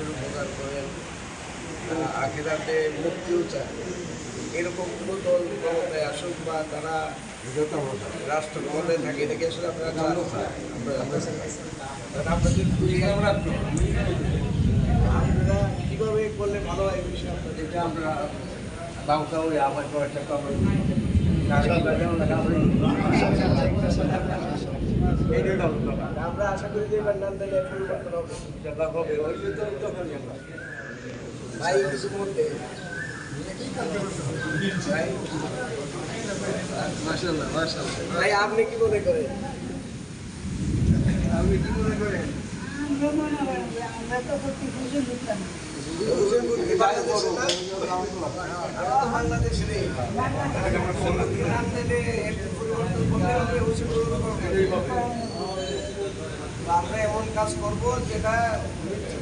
মানুষের উপকার করেন আখেরাতে মুক্তিও চায়। এরকম কোনো দল ক্ষমতায় আসুক বা তারা রাষ্ট্র ক্ষমতায় থাকে এটাকে আসলে আপনারা কারণ আপনাদের আপনারা কীভাবে করলে ভালো হয় এই বিষয়ে আপনাদের এটা আমরা বাংলা ওই আবার কয়েকটা কমে আমরা আশা করি যে এবার নাম দিলে পরিবর্তন হবে ভাই কিছু বলতে? ভাই? মাসাল্লাহ মাসাল্লাহ ভাই আপনি কি মনে করেন? আপনি কি মনে করেন? আমরা তো একটু পরিবর্তন করলে হবে, হোসেনপুর হবে। তো আমরা এমন কাজ করব যেটা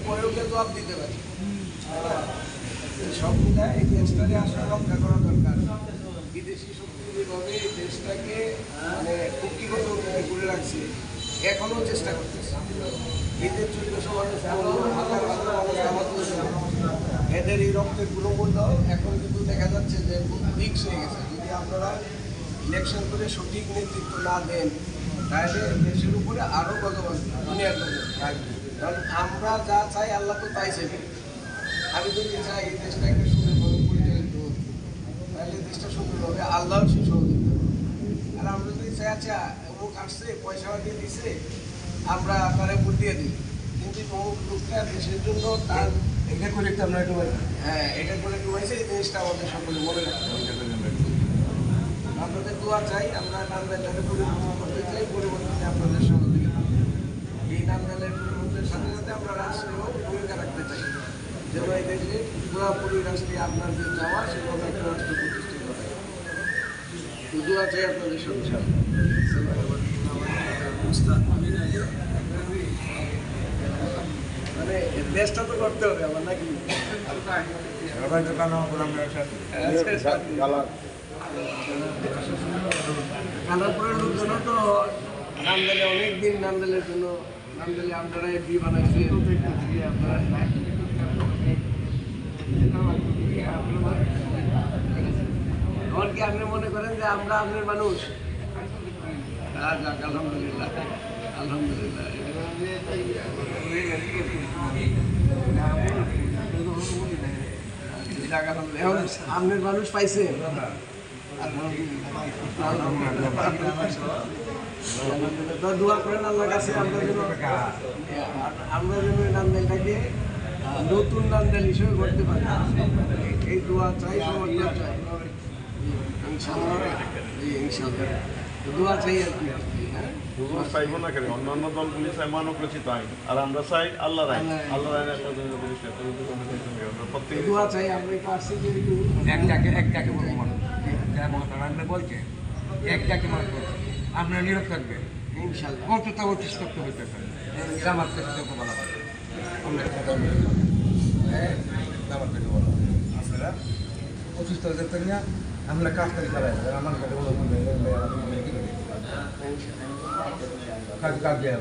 প্রয়োগে জবাব দিতে পারি। সব মিলায় এই দেশটাকে আসলে রক্ষা করা দরকার। বিদেশি এই দেশটাকে মানে কুক্ষিগত করে রাখছে এখনও চেষ্টা করতেছে। এদের এদের এই রক্তের গুণমূল্য এখন কিন্তু দেখা যাচ্ছে যে রিক্স হয়ে গেছে। যদি আপনারা ইলেকশন করে সঠিক নেতৃত্ব না দেন তাহলে দেশের উপরে আরও ভগবান দুনিয়ার থাকবে কারণ আমরা যা চাই আল্লাহ তো তাই চাইবে আমি যদি চাই এই দেশটাকে সুন্দরভাবে পরিচালিত তাহলে দেশটা সুন্দর হবে আল্লাহ সে সহযোগিতা আর আমরা যদি চাই আচ্ছা অমুক আসছে পয়সা দিয়ে দিছে আমরা তারা ভোট দিয়ে দিই। কিন্তু অমুক লোকটা দেশের জন্য তার এটা করে একটু আমরা একটু হ্যাঁ এটা করে ডুবাইছে এই জিনিসটা আমাদের সকলে মনে রাখতে হবে। আপনাদের দোয়া চাই আমরা নান্দাইলের পরিবর্তন করতে চাই পরিবর্তনে আপনাদের সহযোগিতা এই নান্দাইলের পরিবর্তনের সাথে সাথে আমরা রাষ্ট্রেও ভূমিকা রাখতে চাই। যেন এই দেশে পুরোপুরি রাষ্ট্রে আপনার যে চাওয়া সেভাবে একটা রাষ্ট্র প্রতিষ্ঠিত হয় তো দোয়া চাই আপনাদের সঙ্গে মানে দেশটা তো করতে হবে আমার নাকি? লোকজন তো জন্য আপনারা কি আপনি মনে করেন যে আমরা আপনার মানুষ? হ্যাঁ আলহামদুলিল্লাহ আলহামদুলিল্লাহ। আপনার মানুষ পাইছে? দোয়া করেন আল্লাহর কাছে আমরা যেন আমরা নতুন নান্দাইল হিসেবে করতে পারি এই দোয়া চাই সমর্থন চাই দোয়া চাই আর কি অন্যান্য দলগুলি চাই মানব রচিত আইন আর আমরা চাই আল্লাহর আইন আল্লাহর আইন। আমরা প্রত্যেক দোয়া চাই আমরা একটু একটাকে একটাকে বলব মানুষ যা মহাত্মা বলছে একটাকে মানুষ বলছে আপনারা নীরব থাকবেন। ইনশাআল্লাহ অন্তত অতিষ্ঠ হইতে পারে জামাত থেকে বলা আমরা জামাত বলা আপনারা অসুস্থ না আমরা কাজ করে আমার কাছে বলো কাজ কাজ দেওয়া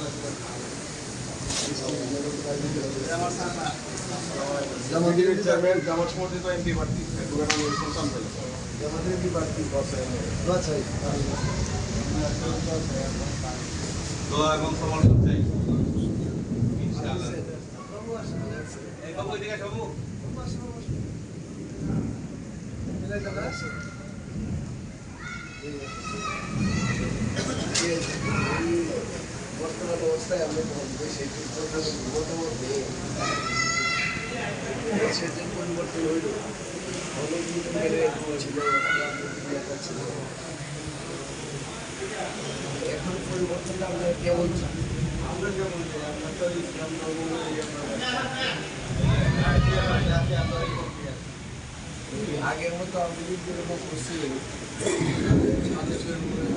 জামাতের চেয়ারম্যান জামাত সমর্থিত এমপি প্রার্থী সন্তান কি বাড়তি আচ্ছা দোয়া এবং সমর্থন চাই। ইনশাআল্লাহ। অবস্থায় আমরা যখন দেশে যে প্রধান মতামত নিয়ে দেশের যে পরিবর্তন হইল অনেক কিন্তু ছিল ছিল এখন পরিবর্তনটা আমরা কেমন আমরা চাই, আমরা তো ইসলাম আগের মতো লীগ যেরকম করছিলেন মানুষের উপরে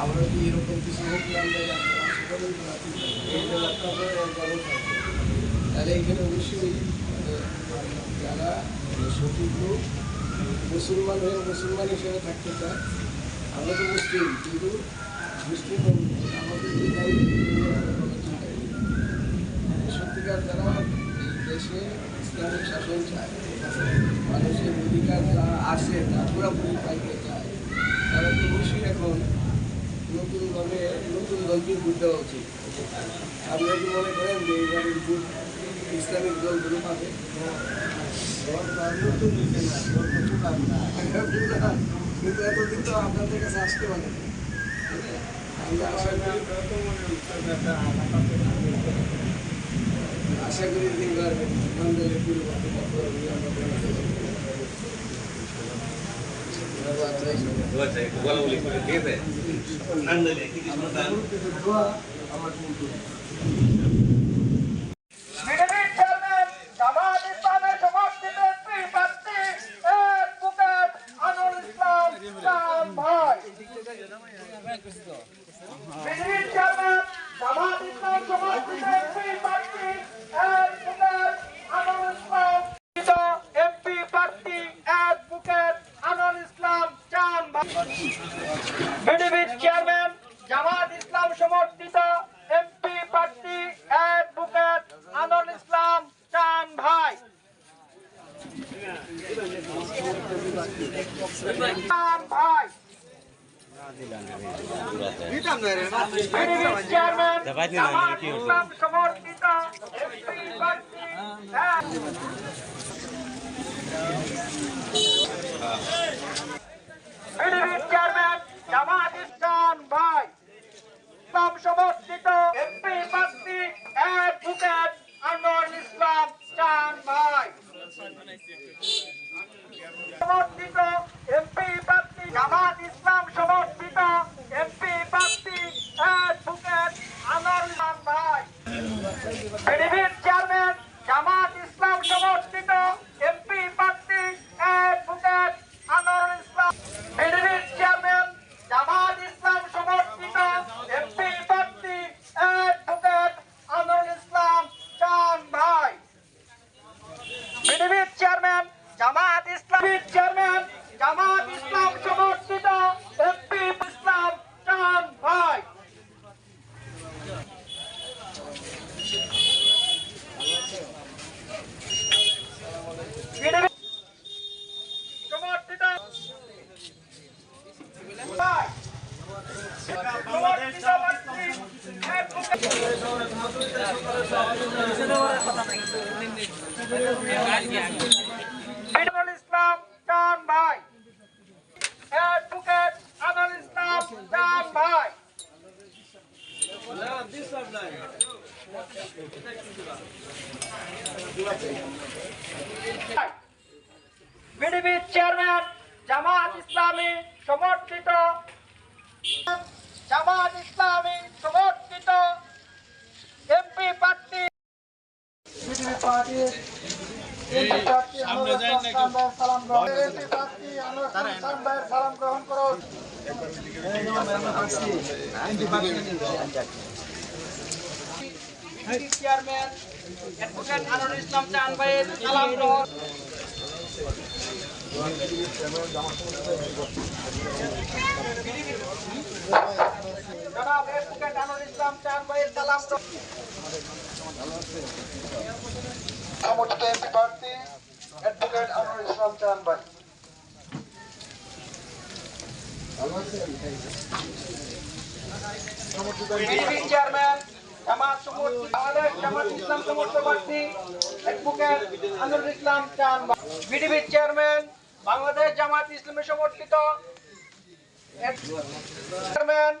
আমরা কি এরকম কিছু হোক। তাহলে এখানে অবশ্যই যারা সঠিক লোক মুসলমান হয়ে মুসলমান হিসেবে থাকতে চায়। আমরা তো মুসলিম কিন্তু মুসলিম আমাদের সত্যিকার যারা দেশে ইসলামিক শাসন চায়। মানুষের অধিকার যা আছে তা পুরোপুরি চায়। তারা তো অবশ্যই এখন নতুনভাবে নতুন দলকে ভোট দেওয়া উচিত। আপনারা কি মনে করেন যে এইবারের ভোট ইসলামিক দলগুলো পাবে? কিন্তু এতদিন তো আপনাদের কাছে আসতে পারে আশা করি আশা করি তিনবার মন্ডলের পরিবর্তন করবে আমার কিন্তু বিজেপির চেয়ারম্যান জামাত ইসলামের সমর্থিত এমপি প্রার্থী অ্যাডভোকেট আনোয়ার ইসলাম চান ভাই বিজেপির চেয়ারম্যান জামাত ইসলাম সমর্থিত এমপি প্রার্থী অ্যাডভোকেট আনোয়ার ইসলাম এমপি প্রার্থী অ্যাডভোকেট আনোয়ার ইসলাম চান ভাই বিজেপির চেয়ারম্যান জামাত ইসলাম সমর্থিত এমপি প্রার্থী অ্যাডভোকেট আনোয়ার ইসলাম চান ভাই চান ভাই বিজেপির চেয়ারম্যান জামাত ইসলাম সমর্থিত এমপি প্রার্থী বিজেপির চেয়ারম্যান জামাত ইসলাম ভাই ইসলাম সমর্থিত এমপি প্রার্থী অ্যাডভোকেট আনোয়ার ইসলাম চান ভাই সমর্থিত এমপি প্রার্থী জামাত ইসলাম সমর্থিত এমপি প্রার্থী অ্যাডভোকেট আনোয়ার ইসলাম ভাই বিজেপির চেয়ারম্যান জামাত ইসলাম সমর্থিত এমপি প্রার্থী অ্যাডভোকেট আনোয়ার ইসলাম বিজেপির চেয়ারম্যান জামাত ইসলাম সমর্থিত এমপি প্রার্থী অ্যাডভোকেট আনোয়ার ইসলাম চান ভাই বিজেপির চেয়ারম্যান জামাত ইসলামের চেয়ারম্যান জামাত ইসলাম সমর্থিত এমপি ইসলাম চান ভাই বিজেপি সমর্থিত ভাই সমর্থিত প্রার্থী অ্যাডভোকেট বিডল ইসলাম চান ভাই। অ্যাডভোকেট আনোয়ার ইসলাম চান ভাই। বিডিবির চেয়ারম্যান জামাত ইসলামী সমর্থিত। জামাত ইসলামী সমর্থিত। বিজেপি সালাম গ্রহণ আনোয়ার ভাইয়ের সালাম গ্রহণ করুন চেয়ারম্যান অ্যাডভোকেট আনোয়ার ইসলাম চান ভাইয়ের সালাম গ্রহণ। জনাব অ্যাডভোকেট আনোয়ার ইসলাম চান ভাইয়ের সালাম সমর্থিত এমপি প্রার্থী অ্যাডভোকেট আনোয়ার ইসলাম চান ভাই। চেয়ারম্যান জামাত সমর্থিত জামাত ইসলাম সমর্থিত প্রার্থী অ্যাডভোকেট আনোয়ার ইসলাম চান বিডিবির চেয়ারম্যান বাংলাদেশ জামাত ইসলামী সমর্থিত chairman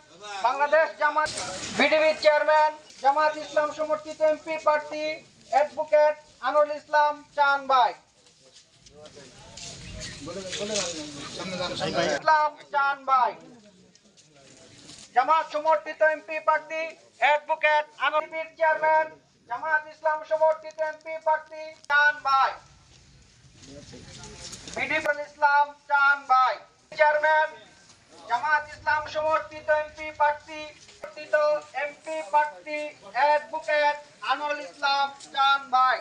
Bangladesh Jamaat BDB chairman Jamaat Islam সমর্থিত এমপি প্রার্থী অ্যাডভোকেট আনোয়ার ইসলাম চান ভাই। ইসলাম চান ভাই। জামাত সমর্থিত এমপি প্রার্থী অ্যাডভোকেট আনোয়ার চেয়ারম্যান জামাত ইসলাম সমর্থিত এমপি প্রার্থী চান ভাই। বিডিবি ইসলাম চান ভাই। চেয়ারম্যান জামাত ইসলাম সমর্থিত এমপি প্রার্থী সমর্থিত এমপি প্রার্থী অ্যাডভোকেট আনোয়ার ইসলাম চান ভাই।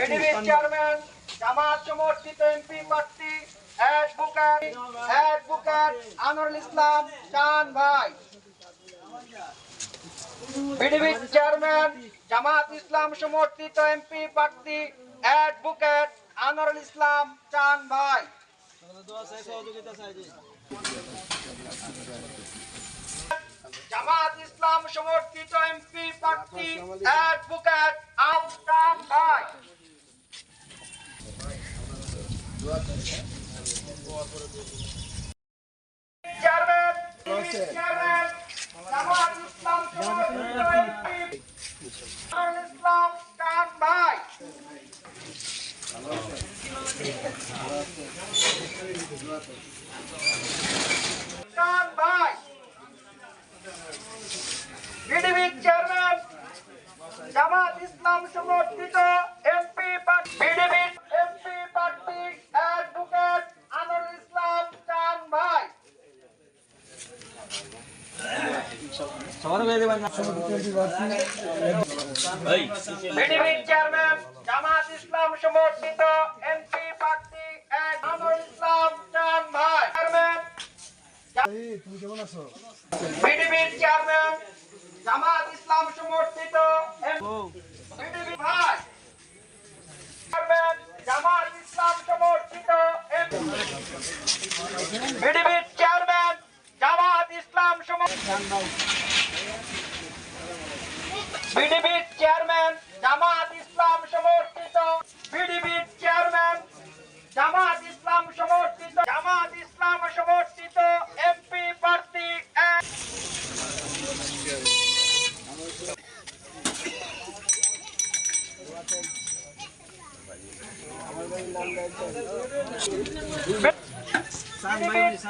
বিডিবি চেয়ারম্যান জামাত সমর্থিত এমপি প্রার্থী অ্যাডভোকেট অ্যাডভোকেট আনোয়ার ইসলাম চান ভাই। বিডিবি চেয়ারম্যান জামাত ইসলাম সমর্থিত এমপি প্রার্থী অ্যাডভোকেট আনোয়ারুল ইসলাম চান ভাই। জামাত ইসলাম সমর্থিত এমপি প্রার্থী অ্যাডভোকেট আফতাব ভাই চেয়ারম্যান চেয়ারম্যান জামাত ইসলাম সমর্থিত এমপি আনোয়ারুল ইসলাম চান ভাই চান ভাই বিডিবি চেয়ারম্যান জামাত ইসলাম সমর্থিত এমপি বিডিবি এমপি প্রার্থী অ্যাডভোকেট আনোয়ারুল ইসলাম চান ভাই। বিডিবি চেয়ারম্যান জামাত ইসলাম সমর্থিত এমপি প্রার্থী আনোয়ারুল ইসলাম চান ভাই। Chairman BDB chairman Jamaat Islam সমর্থিত বিডিবি ভাই চেয়ারম্যান জামাত ইসলাম সমর্থিত। চেয়ারম্যান জামাত ইসলাম সমর্থিত বিডিবি চেয়ারম্যান জামাত ইসলাম সমর্থিত বিডিবি চেয়ারম্যান জামাত ইসলাম সমর্থিত। জামাত ইসলাম সমর্থিত। এমপি প্রার্থী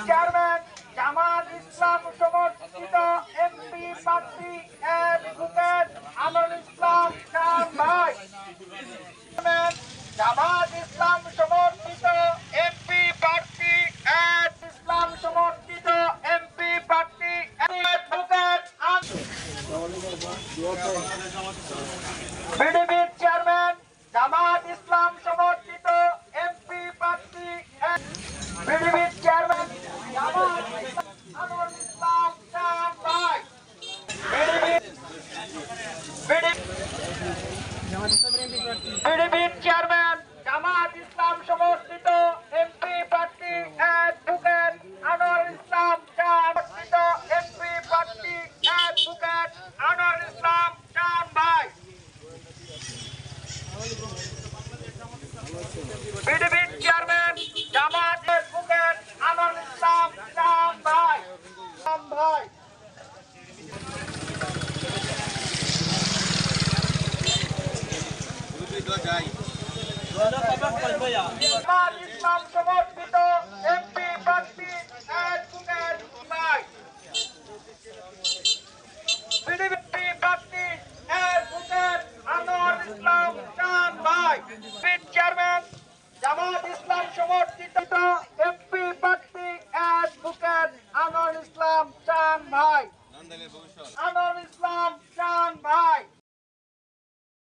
চেয়ারম্যান জামাত ইসলাম সমর্থিত এমপি প্রার্থী অ্যাডভোকেট আনোয়ার ইসলাম খান ভাই চেয়ারম্যান জামাত ইসলাম সমর্থিত এমপি প্রার্থী অ্যাড ইসলাম সমর্থিত এমপি প্রার্থী অ্যাডভোকেট বিডিবির চেয়ারম্যান জামাত ইসলাম সমর্থিত এমপি প্রার্থী বিডিবির চেয়ারম্যান জামাত আনোয়ার ইসলাম চান ভাই বিডিবির বিডিবির চেয়ারম্যান জামাত ইসলাম সমর্থিত এমপি প্রার্থী অ্যাডভোকেট আনোয়ার ইসলাম চান সমর্থিত এমপি প্রার্থী অ্যাডভোকেট আনোয়ার ইসলাম চান ভাই বিডিবির চেয়ারম্যান জামাত অ্যাডভোকেট আনোয়ার ইসলাম চান ভাই চান ভাই জামাত ইসলাম সমর্থিত এমপি প্রার্থী অ্যাডভোকেট ভাই বিডিপি প্রার্থী অ্যাডভোকেট আনোয়ার ইসলাম চান ভাই চেয়ারম্যান জামাত ইসলাম সমর্থিত